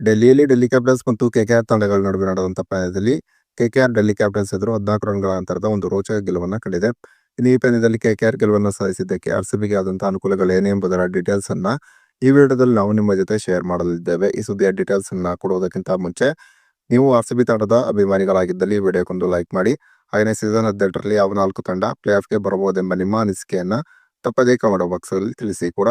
ಡೆಲ್ಲಿಯಲ್ಲಿ Delhi capitals ಮತ್ತು KKR ತಂಡಗಳ ನಡುವೆ ನಡೆದಂತ ಪಂದ್ಯದಲ್ಲಿ ಕೆಕೆಆರ್ ಡೆಲ್ಲಿ ಕ್ಯಾಪಿಟಲ್ಸ್ ಎದುರು ಹದಿನಾಲ್ಕು ರನ್ಗಳ ಅಂತರದ ಒಂದು ರೋಚಕ ಗೆಲುವನ್ನು ಕಂಡಿದೆ. ಇನ್ನು ಈ ಪಂದ್ಯದಲ್ಲಿ ಕೆಕೆಆರ್ ಗೆಲುವನ್ನು ಸಾಧಿಸಿದ್ದಕ್ಕೆ ಆರ್ಸಿಬಿಗೆ ಆದಂತಹ ಅನುಕೂಲಗಳು ಏನೇ ಎಂಬುದರ ಡೀಟೇಲ್ಸ್ ಅನ್ನ ಈ ವಿಡಿಯೋದಲ್ಲಿ ನಾವು ನಿಮ್ಮ ಜೊತೆ ಶೇರ್ ಮಾಡಲಿದ್ದೇವೆ. ಈ ಸುದ್ದಿಯ ಡೀಟೇಲ್ಸ್ ಅನ್ನ ಕೊಡುವುದಕ್ಕಿಂತ ಮುಂಚೆ ನೀವು ಆರ್ ಸಿ ಬಿ ತಂಡದ ಅಭಿಮಾನಿಗಳಾಗಿದ್ದಲ್ಲಿ ಈ ವಿಡಿಯೋಕ್ಕೊಂದು ಲೈಕ್ ಮಾಡಿ. ಹಾಗೆಯೇ ಸೀಸನ್ ಹದಿನೆಂಟರಲ್ಲಿ ಯಾವ ನಾಲ್ಕು ತಂಡ ಪ್ಲೇ ಆಫ್ಗೆ ಬರಬಹುದೆಂಬ ನಿಮ್ಮ ಅನಿಸಿಕೆಯನ್ನ ತಪ್ಪದೇ ಕಮೆಂಟ್ ಬಾಕ್ಸ್ ಅಲ್ಲಿ ತಿಳಿಸಿ ಕೂಡ.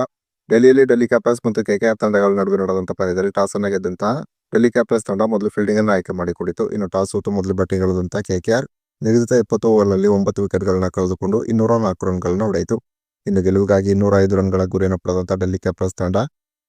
ಡೆಲ್ಲಿಯಲ್ಲಿ ಡೆಲ್ಲಿ ಕ್ಯಾಪಿಟಲ್ಸ್ ಮತ್ತು ಕೆ ಕೆ ಆರ್ ತಂಡಗಳ ನಡುವೆ ನಡೆದಂತ ಪಂದ್ಯದಲ್ಲಿ ಟಾಸ್ ಅನ್ನ ಗೆದ್ದಂತಹ ಡೆಲ್ಲಿ ಕ್ಯಾಪಿಟಲ್ಸ್ ತಂಡ ಮೊದಲು ಫೀಲ್ಡಿಂಗ್ ಅನ್ನು ಆಯ್ಕೆ ಮಾಡಿಕೊಂಡಿತು. ಇನ್ನು ಟಾಸ್ ಸೋತು ಮೊದಲು ಬ್ಯಾಟಿಂಗ್ ಕೆ ಕೆಕೆಆರ್ ನಿಗದಿತ ಇಪ್ಪತ್ತು ಓವರ್ನಲ್ಲಿ ಒಂಬತ್ತು ವಿಕೆಟ್ಗಳನ್ನ ಕಳೆದುಕೊಂಡು ಇನ್ನೂರ ನಾಲ್ಕು ರನ್ಗಳನ್ನ ಹೊಡೆಯಿತು. ಇನ್ನು ಗೆಲುವಿಗಾಗಿ ಇನ್ನೂರ ಐದು ರನ್ಗಳ ಗುರಿಯನ್ನು ಪಡೆದಂತ ಡೆಲ್ಲಿ ಕ್ಯಾಪಿಟಲ್ಸ್ ತಂಡ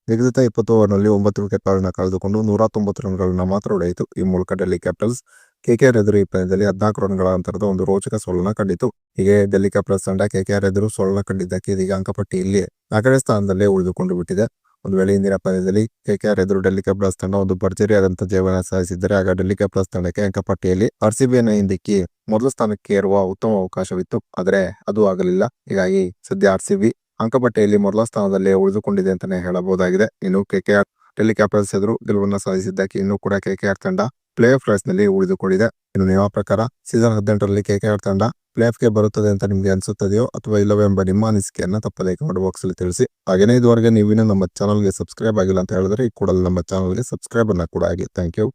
ನಿಗದಿತ ಇಪ್ಪತ್ತು ಓವರ್ನಲ್ಲಿ ಒಂಬತ್ತು ವಿಕೆಟ್ಗಳನ್ನು ಕಳೆದುಕೊಂಡು ನೂರ ತೊಂಬತ್ತು ರನ್ಗಳನ್ನ ಮಾತ್ರ ಹೊಡೆಯಿತು. ಈ ಮೂಲಕ ಡೆಲ್ಲಿ ಕ್ಯಾಪಿಟಲ್ಸ್ ಕೆಕೆಆರ್ ಎದುರು ಈ ಪಂದ್ಯದಲ್ಲಿ ಹದಿನಾಲ್ಕು ರನ್ಗಳ ಅಂತರದ ಒಂದು ರೋಚಕ ಸೋಲನ್ನ ಕಂಡಿತು ಹೀಗೆ ಡೆಲ್ಲಿ ಕ್ಯಾಪಿಟಲ್ಸ್ ತಂಡ ಕೆಕೆಆರ್ ಎದುರು ಸೋಲನ್ನ ಕಂಡಿದ್ದಕ್ಕೆ ಇದೀಗ ಅಂಕಪಟ್ಟಿಯಲ್ಲಿ ನಾಲ್ಕನೇ ಸ್ಥಾನದಲ್ಲೇ ಉಳಿದುಕೊಂಡು ಬಿಟ್ಟಿದೆ. ಒಂದು ವೇಳೆ ಇಂದಿನ ಪಂದ್ಯದಲ್ಲಿ ಕೆಕೆಆರ್ ಎದುರು ಡೆಲ್ಲಿ ಕ್ಯಾಪಿಟಲ್ಸ್ ತಂಡ ಒಂದು ಭರ್ಜರಿಯಾದಂತಹ ಜಯವನ್ನು ಸಾಧಿಸಿದ್ದರೆ, ಆಗ ಡೆಲ್ಲಿ ಕ್ಯಾಪಿಟಲ್ಸ್ ತಂಡಕ್ಕೆ ಅಂಕಪಟ್ಟಿಯಲ್ಲಿ ಆರ್ಸಿಬಿಯನ್ನು ಹಿಂದಿಕ್ಕಿ ಮೊದಲ ಸ್ಥಾನಕ್ಕೆ ಏರುವ ಉತ್ತಮ ಅವಕಾಶವಿತ್ತು. ಆದರೆ ಅದು ಆಗಲಿಲ್ಲ. ಹೀಗಾಗಿ ಸದ್ಯ ಆರ್ ಸಿ ಬಿ ಅಂಕಪಟ್ಟಿಯಲ್ಲಿ ಮೊದಲ ಸ್ಥಾನದಲ್ಲೇ ಉಳಿದುಕೊಂಡಿದೆ ಅಂತಾನೆ ಹೇಳಬಹುದಾಗಿದೆ. ಇನ್ನು ಕೆಕೆಆರ್ ಡೆಲ್ಲಿ ಕ್ಯಾಪಿಟಲ್ಸ್ ಎದುರು ಗೆಲುವನ್ನ ಸಾಧಿಸಿದ್ದಕ್ಕೆ ಇನ್ನೂ ಕೂಡ ಕೆಕೆಆರ್ ತಂಡ ಪ್ಲೇ ಆಫ್ ರೇಸ್ನಲ್ಲಿ ಉಳಿದುಕೊಂಡಿದೆ. ಇನ್ನು ನಿಮ್ಮ ಪ್ರಕಾರ ಸೀಸನ್ ಹದಿನೆಂಟರಲ್ಲಿ ಕೆಕೆಆರ್ ತಂಡ ಪ್ಲೇ ಆಫ್ಗೆ ಬರುತ್ತದೆ ಅಂತ ನಿಮ್ಗೆ ಅನಿಸುತ್ತದೆಯೋ ಅಥವಾ ಇಲ್ಲವೋ ಎಂಬ ನಿಮ್ಮ ಅನಿಸಿಕೆಯನ್ನ ತಪ್ಪದೇ ಕಮೆಂಟ್ ಬಾಕ್ಸ್ ಅಲ್ಲಿ ತಿಳಿಸಿ. ಹಾಗೇನೇ ಇದುವರೆಗೆ ನೀವಿನ ನಮ್ಮ ಚಾನಲ್ಗೆ ಸಬ್ಸ್ಕ್ರೈಬ್ ಆಗಿಲ್ಲ ಅಂತ ಹೇಳಿದ್ರೆ ಈ ಕೂಡಲೇ ನಮ್ಮ ಚಾನಲ್ಗೆ ಸಬ್ಸ್ಕ್ರೈಬ್ ಅನ್ನ ಕೂಡ ಆಗಿ. Thank you